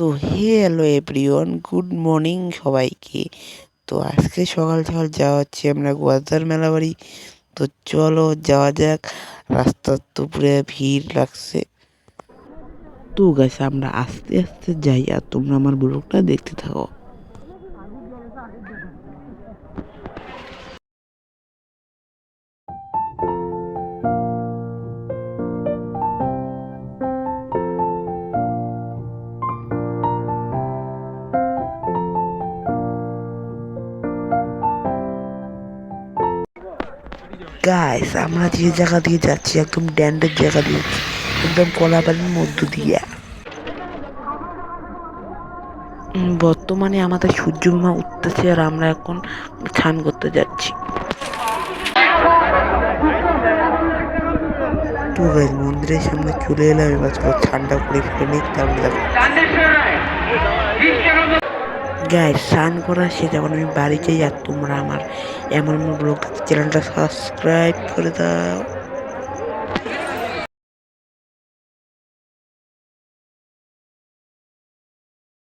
তো hey hello everyone, good morning সবাইকে। তো আজকে সকাল সকাল যাওয়া হচ্ছে আমরা গোয়ালদার মেলা বাড়ি। তো চলো যাওয়া যাক, রাস্তার তো পুরো ভিড় লাগছে। তো গেছে আমরা আস্তে আস্তে যাই আর তোমরা আমার ব্লগটা দেখতে থাকো। গাইস আমরা যে জায়গা দিয়ে যাচ্ছি, একদম ড্যান্ডের জায়গা দিয়ে একদম কলাবাড়ির মধ্য দিয়ে। বর্তমানে আমাদের সূর্যমা উঠতেছে আর আমরা এখন স্নান করতে যাচ্ছি। তো গাইস মন্দিরের সামনে চলে এলাম, এবার ঠান্ডা করে ফেলে নিই, তারপরে গাইস স্নান করা, সে এখন আমি বাড়িতে আর তোমরা আমার এমন ব্লগ চ্যানেলটা সাবস্ক্রাইব করে দাও।